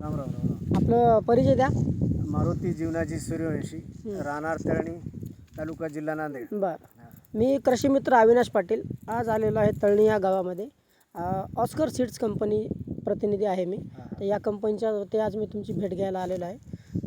राम राम राम राम. आपलं परिचय द्या. मारुती जीवनाची सूर्यवंशी राहणार तळणी तालुका जिल्हा नांदेड. बरं. मी कृषी मित्र अविनाश पाटील. आज आलेलो आहे तळणी या गावामध्ये. ऑस्कर सीड्स कंपनी प्रतिनिधी आहे मी. तर या कंपनीच्या वरती आज मी तुमची भेट घ्यायला आलेलो आहे.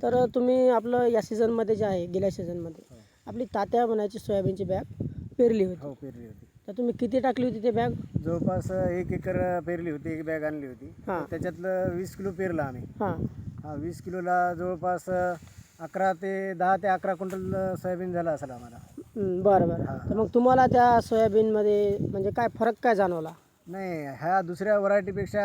तर तुम्ही आपलं या सीझनमध्ये जे आहे गेल्या सीझनमध्ये आपली तात्या बनायची सोयाबीनची बॅग पेरली होती. हो पेरली होती. तर तुम्ही किती टाकली होती ते बॅग? जवळपास एक एकर पेरली होती एक बॅग आणली होती. हां. त्याच्यातलं वीस किलो पेरलं आम्ही. हां. हा वीस किलोला जवळपास अकरा ते दहा ते अकरा क्विंटल सोयाबीन झालं असेल आम्हाला. हं, बरं बरं. तर मग तुम्हाला त्या सोयाबीनमध्ये म्हणजे काय फरक काय जाणवला? नाही ह्या दुसऱ्या व्हरायटीपेक्षा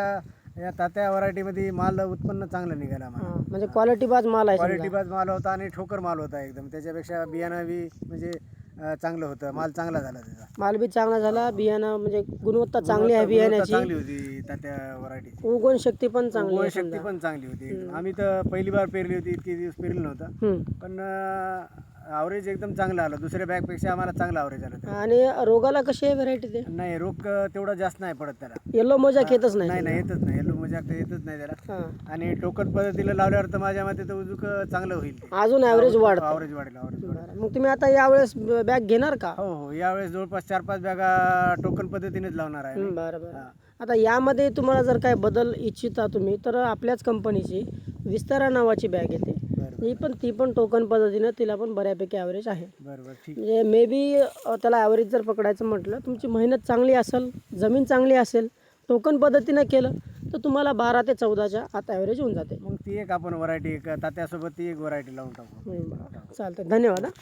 या तात्या व्हरायटीमध्ये माल उत्पन्न चांगलं निघालं आम्हाला. हां म्हणजे क्वालिटी बाज माल आहे क्वालिटी. बाज माल होता आणि ठोकर माल होता एकदम. त्याच्यापेक्षा बियाणं बी म्हणजे अं, चांगलं होतं. माल चांगला झाला त्याचा. माल बी चांगला झाला. बियाणं म्हणजे गुणवत्ता चांगली आहे गुणवत्ता बियाण्याची. चांगली होती तात्या व्हरायटीची. उगवण शक्ती पण चांगली आहे शक्ती पण चांगली होती. एकदम. आम्ही तर पहिली बार पेरली होती इतके दिवस पेरलं नव्हतं. पण ॲव्हरेज एकदम चांगलं आलं. दुसऱ्या बॅगपेक्षा आम्हाला चांगलं ॲव्हरेज आलं त्याला. आणि रोगाला कशी आहे व्हरायटी ते? नाही रोग अं, तेवढा जास्त नाही पडत त्याला. येलो मोजाक येतच नाही नाही नाही येतच नाही. येलो मजा येतच नाही त्याला. हां. आणि टोकन पद्धतीला लावल्यावर तर माझ्या मते तर उजूक चांगलं होईल अजून ॲव्हरेज वाढतं. ॲव्हरेज वाढेल ॲव्हरेज वाढेल. बरं. मग तुम्ही आता यावेळेस बॅग घेणार का? हो हो. यावेळेस जवळपास चार पाच बॅगा टोकन पद्धतीनेच लावणार आहे हं, बरं बरं. आता यामध्ये तुम्हाला जर काय बदल इच्छिता तुम्ही तर आपल्याच कंपनीची विस्तारा नावाची बॅग येते. बरं ही पण ती पण टोकन पद्धतीनं तिला पण बऱ्यापैकी ॲव्हरेज आहे. बरं बरं. ठीक. म्हणजे मे बी त्याला ॲव्हरेज जर पकडायचं म्हटलं तुमची मेहनत चांगली असेल जमीन चांगली असेल टोकन पद्धतीनं केलं तर तुम्हाला बारा ते चौदाच्या आत ॲव्हरेज होऊन जाते. मग ती एक आपण व्हरायटी एक तात्यासोबत ती एक व्हरायटी लावून टाकू. चालतं धन्यवाद हां.